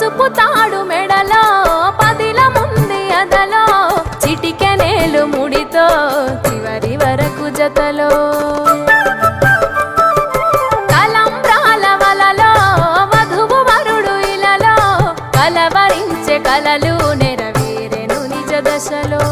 చుప్పుతాడు మెడలో పదిల ముంది అదలో చిటికెనేలు ముడితో చివరి వరకు జతలో. కలంబ్రాల వలలో వధువు వరుడు ఇలలో కలవరించే కలలు నెరవేరెను నిజ దశలో.